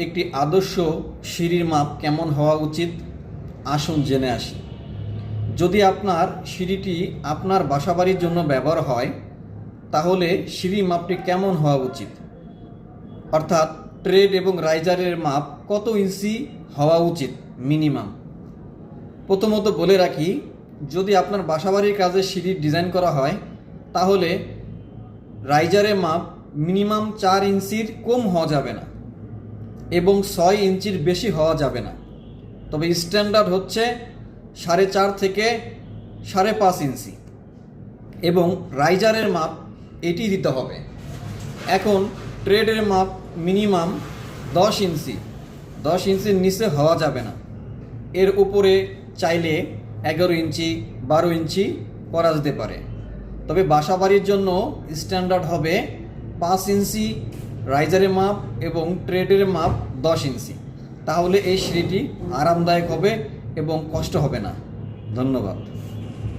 একটি আদর্শ সিঁড়ির মাপ কেমন হওয়া উচিত? আসুন জেনে আসি। যদি আপনার সিঁড়িটি আপনার বাসাবাড়ির জন্য ব্যবহার হয়, তাহলে সিঁড়ির মাপটি কেমন হওয়া উচিত? অর্থাৎ ট্রেড এবং রাইজারের মাপ কত ইঞ্চি হওয়া উচিত মিনিমাম? প্রথমত বলে রাখি, যদি আপনার বাসাবাড়ির কাজে সিঁড়ির ডিজাইন করা হয়, তাহলে রাইজারের মাপ মিনিমাম চার ইঞ্চির কম হওয়া যাবে না। এবং ছয় ইঞ্চির বেশি হওয়া যাবে না। তবে স্ট্যান্ডার্ড হচ্ছে সাড়ে চার থেকে সাড়ে পাঁচ ইঞ্চি। এবং রাইজারের মাপ এটি দিতে হবে। এখন ট্রেডের মাপ মিনিমাম দশ ইঞ্চি। দশ ইঞ্চির নিচে হওয়া যাবে না। এর উপরে চাইলে এগারো ইঞ্চি, বারো ইঞ্চি করা যেতে পারে। তবে বাসাবাড়ির জন্য স্ট্যান্ডার্ড হবে পাঁচ ইঞ্চি রাইজারের মাপ এবং ট্রেডের মাপ দশ ইঞ্চি। তাহলে এই সিঁড়িটি আরামদায়ক হবে এবং কষ্ট হবে না। ধন্যবাদ।